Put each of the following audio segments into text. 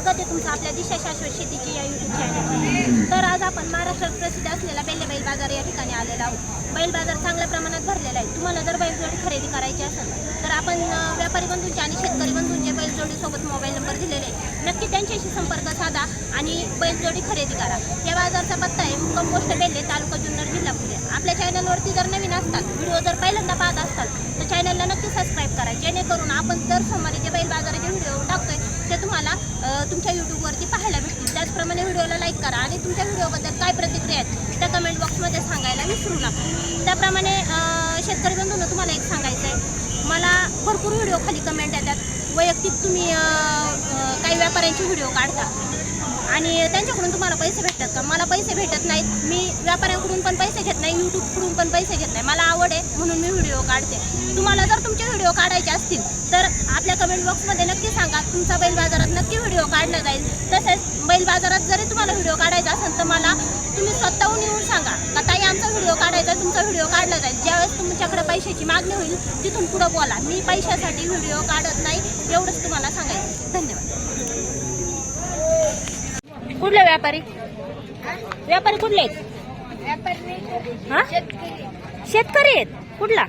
स्वागत आहे तुमचं आपल्या दिशा शाश्वत शेतीची या युट्यूब चॅनल तर आज आपण महाराष्ट्रात प्रसिद्ध असलेला बेल्ले बैल बाजार या ठिकाणी आलेला आहोत. बैल बाजार चांगल्या प्रमाणात भरलेला आहे. तुम्हाला जर बैलजोडी खरेदी करायची असेल तर आपण व्यापारी बंधूंचे आणि शेतकरी बंधूंचे बैलजोडीसोबत मोबाईल नंबर दिलेले आहे. नक्की त्यांच्याशी संपर्क साधा आणि बैलजोडी खरेदी करा. या बाजारचा पत्ता आहे मुक्काम पोस्ट बेल्ले तालुका जुन्नर जिल्हा पुणे. आपल्या चॅनलवरती जर नवीन असतात व्हिडिओ जर पहिल्यांदा पाहत असतात तर चॅनलला नक्की सबस्क्राईब करा. जेणेकरून आपण दर सोमवारी जे बैल बाजाराचे व्हिडिओ टाकतोय ते तुम्हाला अ, तुमच्या यूट्यूबवरती पाहायला भेटतील. त्याचप्रमाणे व्हिडिओला लाईक करा आणि तुमच्या व्हिडिओबद्दल काय प्रतिक्रिया आहेत त्या कमेंट बॉक्समध्ये सांगायला विसरू नका. त्याप्रमाणे शेतकरी बंधूंना तुम्हाला एक सांगायचं आहे. मला भरपूर व्हिडिओ खाली कमेंट येतात. वैयक्तिक तुम्ही काही व्यापाऱ्यांचे व्हिडिओ काढता. आणि त्यांच्याकडून तुम्हाला पैसे भेटतात का? मला पैसे भेटत नाहीत. मी व्यापाऱ्यांकडून पण पैसे घेत नाही यूट्यूबकडून पण पैसे घेत नाही. मला आवड आहे म्हणून मी व्हिडिओ काढते. तुम्हाला जर तुमचे व्हिडिओ काढायचे असतील तर आपल्या कमेंट बॉक्समध्ये नक्की सांगा. तुमचा बैल बाजारात नक्की व्हिडिओ काढला जाईल. तसेच बैल बाजारात जरी तुम्हाला व्हिडिओ काढायचा असेल तर मला तुम्ही स्वतःहून येऊन सांगा. का ताई आमचा व्हिडिओ काढायचा तुमचा व्हिडिओ काढला जाईल. ज्यावेळेस तुमच्याकडे पैशाची मागणी होईल तिथून पुढं बोला. मी पैशासाठी व्हिडिओ काढत नाही एवढंच तुम्हाला सांगायचं धन्यवाद. कुठले व्यापारी? व्यापारी कुठले? आहेत हा? शेतकरी आहेत. कुठला?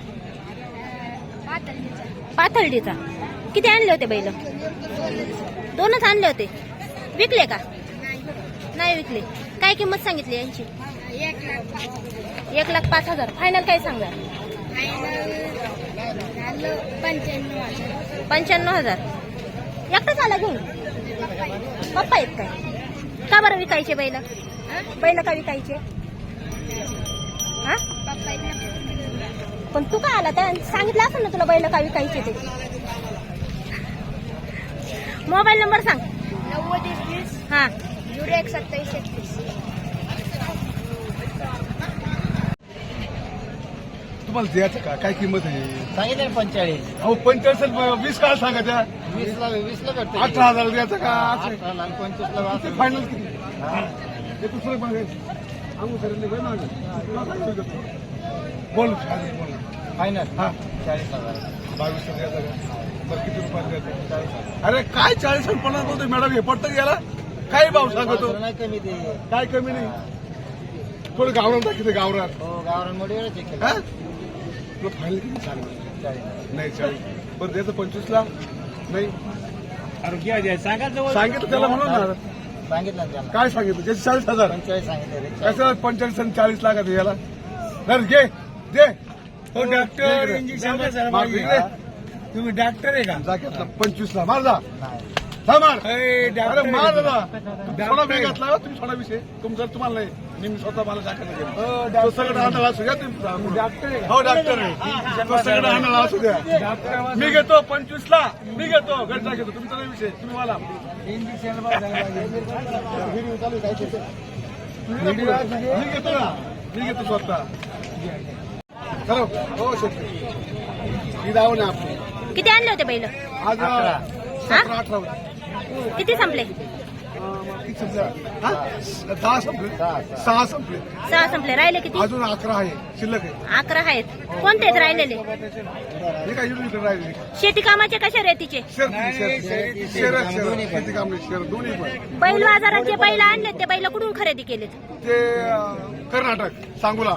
पाथर्डीचा. किती आणले होते बैल? दोनच आणले होते. विकले का? नाही विकले. काय किंमत सांगितली यांची? एक लाख पाच हजार. फायनल काय सांगा? पंच्याण्णव हजार. एकटाच आला घेऊन? पप्पा आहेत काय? का बरं विकायचे बैल? बैल का विकायचे? हा? पण तू काय आला? त्या सांगितलं असेल ना तुला बैल का विकायचे ते? मोबाईल नंबर सांग. नव्वद एकवीस हा. झिरो एक सत्तावीस एकतीस. तुम्हाला द्यायचं का? काय किंमत आहे? सांगितलं ना पंचेचाळीस. अहो पंचाळीस वीस काय सांगा त्या? वीसला वीसला भेटते अठरा हजार द्यायचं का? पंचवीसला किती फायनल किती? हे. दुसरं मागायचं आम्ही सरांनी काय मागायचं बोल फायनल हा. चाळीस हजार. बावीस द्यायचं का? बरं किती रुपयात द्यायचं? अरे काय चाळीस आणि पन्नास बोलतोय? मॅडम हे पडतं गेला काय भाव सांगतो. नाही कमी ते. काय कमी नाही. थोडं गावरान दाखवते गावरान. हो गावरान मोडीवर चेक हा? तुला फायनल किती? सांग चाळीस. नाही चाळीस. बरं द्यायचं पंचवीसला. नाही. आरोग्य सांगा सांगितलं त्याला म्हणून ना. सांगितलं ना त्यांना काय सांगितलं? त्याचे चाळीस हजार. पंचेचाळीस सांगितले रे कसं पंचेचाळीस आणि चाळीस लाखात याला? तर घे दे. हो, डॉक्टर, इंजेक्शन कशाला पाहिजे? तुम्ही डॉक्टर आहे का? पंचवीस ला मार जा नाही. थोडा घातला हो तुम्ही थोडा विषय. तुमचा तुम्हाला नाही मी स्वतः मला सगळं आणायला असू द्या तुम्ही हो डॉक्टर. आहे सगळं आणायला असू द्या. मी घेतो पंचवीस ला मी घेतो. गटला घेतो. तुमचा नाही विषय. तुम्ही मला मी घेतो. ना. मी घेतो स्वतः. चलो हो शेतकरी ही दाव ना आपण किती आणले होते बैल आज अठरा होते. किती संपले? अं, किती संपले? हा? दहा संपले. सहा, संपले. सहा संपले. राहिले किती? अजून अकरा आहे. शिल्लक आहे. अकरा आहेत. कोणते आहेत राहिलेले? हे काय इकडे इकडे राहिले शेती कामाचे कशा रेतीचे शेर नाही, शेती काम नाही दोन्ही पण. बैल बाजारात जे बैल आणले ते बैल कुठून खरेदी केलेत? ते अं, कर्नाटक सांगोला.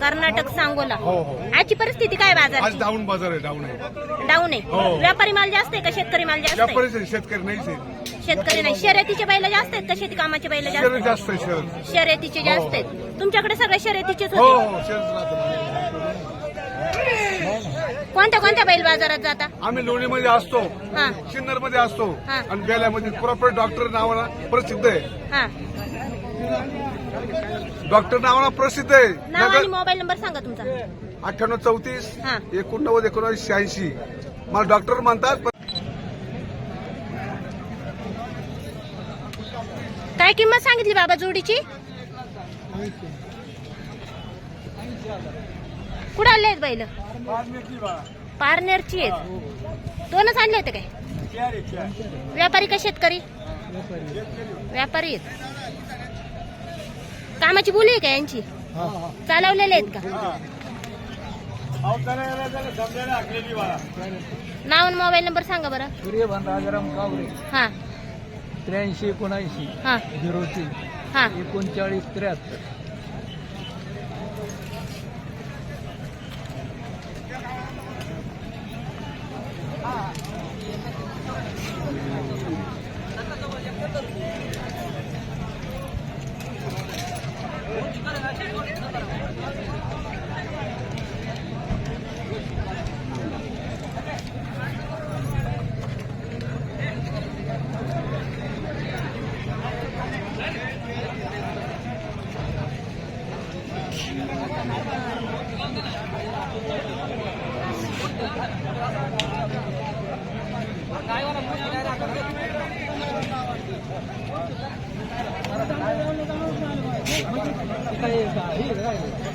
कर्नाटक सांगोला. हो हो. आजची परिस्थिती काय आज बाजार डाऊन बाजार आहे डाऊन आहे. डाऊन हो. आहे व्यापारी माल जास्त आहे का शेतकरी माल जास्त या आहे परिस्थिती शेतकरी नाहीच आहे. शेतकरी नाही. शर्यतीचे बैल जास्त आहेत का? शेती कामाचे बैल जास्त शेर आहेत? जास्त आहे शेर शर्यतीचे जास्त आहेत. तुमच्याकडे सगळे शर्यतीचेच हो होते? हो राहतं कोणत्या कोणत्या बैल बाजारात जाता? आम्ही लोणीमध्ये असतो हा. सिन्नरमध्ये असतो हा. आणि बेल्यामध्ये प्रॉपर डॉक्टर नावाला प्रसिद्ध आहे. हा. डॉक्टर नावाला प्रसिद्ध आहे. नाव आणि नगर मोबाईल नंबर सांगा तुमचा. अठ्ठ्याण्णव चौतीस हा. एकोणनव्वद एकोणवीस शहाऐंशी. मला डॉक्टर म्हणतात पण काय किंमत सांगितली बाबा जोडीची? कुठं आणले आहेत बैल? पारनेरची आहेत. दोनच आणले होते काय? व्यापारी का शेतकरी? व्यापारी आहेत. कामाची बोली आहे का यांची? चालवलेले आहेत का? नाव आणि मोबाईल नंबर सांगा बरं. सूर्यभान राजाराम कावरे. हा. त्र्याऐंशी एकोणऐंशी हां. झिरो तीन हां. एकोणचाळीस त्र्याहत्तर.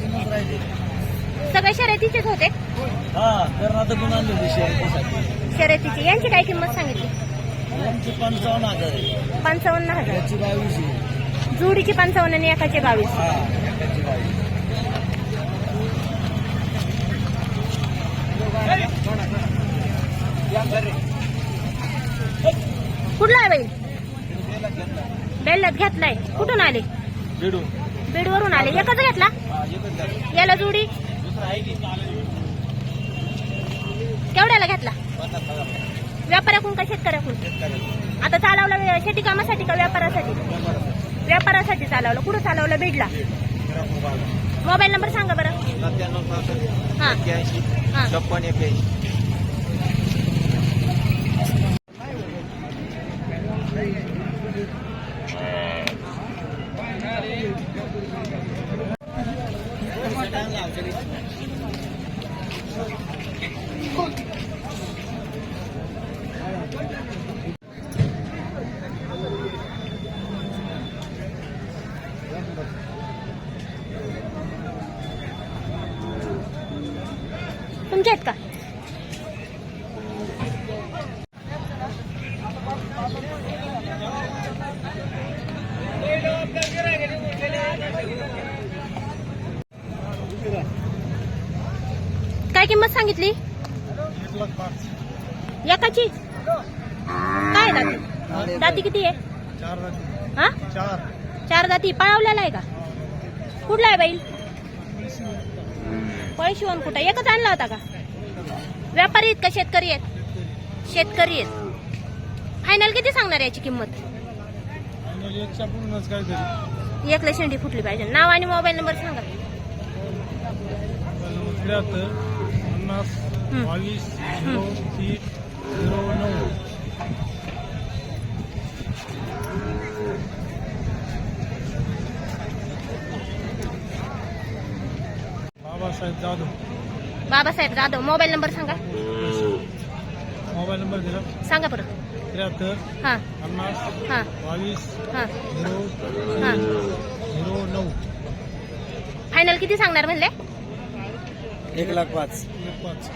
तीनच राहिले सगळे शर्यतीचेच होते? हा कर्नाटकून आणले होते शर्यतीसाठी. शर्यतीची. यांची काय किंमत सांगितली? यांची पंचावन्न हजार आहे. पंचावन्न हजार. याची बावीस आहे. जुडीची पंचावन्न आणि एकाचे बावीस. हा कुठला आहे बैल बेल्लात घेतलाय. कुठून आले? बेडून. बीडवरून आले. एकच घेतला? याला जुडी. केवढ्याला घेतला? व्यापाऱ्याकडून का शेतकऱ्याकडून? शेतकऱ्याला आता चालवला शेती कामासाठी का व्यापारासाठी? व्यापारासाठी चालवलं. कुठं चालवलं? बीडला. मोबाईल नंबर सांगा बरं. हां. हां. छप्पन एक्क्याऐंशी. तुमचे आहेत का? काय किंमत सांगितली? एकाची? काय दाती? दाती किती आहे? चार हा? चार दाती. पळवलेला आहे का? कुठला आहे बैल पैशिवून कुठं? एकच आणला होता का? व्यापारी आहेत का? शेतकरी आहेत? शेतकरी आहेत. फायनल किती सांगणार याची किंमत? पूर्णच काहीतरी. एकला शेंडी फुटली पाहिजे. नाव आणि मोबाईल नंबर सांगा. त्र्याहत्तर पन्नास. बावीस झिरो तीन झिरो नऊ. बाबासाहेब जाधव. बाबासाहेब जाधव. मोबाईल नंबर सांगा. मोबाईल नंबर दिला. सांगा बरं. त्र्याहत्तर. हां. पन्नास. हां. बावीस. हां. झिरो. हां. झिरो नऊ. फायनल किती सांगणार म्हणले? एक लाख पाच. एक पाच.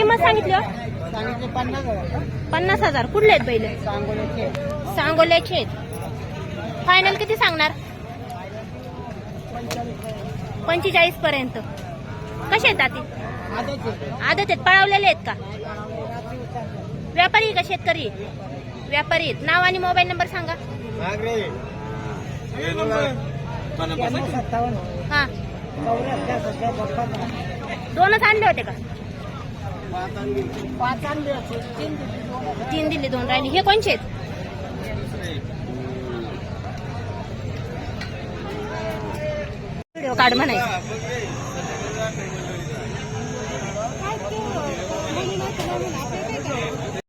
किंमत सांगितली हो? सांगितले पन्नास हजार. पन्नास हजार. कुठले आहेत बैल? सांगोल्याचे सांगोल्याचे आहेत फायनल किती सांगणार? पंचेचाळीस पर्यंत. कसे आहेत दाती? आदोचे आदत आहेत. पळवलेले आहेत का? व्यापारी आहे का शेतकरी? व्यापारी आहेत. नाव आणि मोबाईल नंबर सांगा. सत्तावन्न हा. चौऱ्याहत्तर सध्या पंधरा दोनच आणले होते का? तीन दिले दोन राहिली. हे कोणचे आहेत? व्हिडिओ काढ म्हणाय काय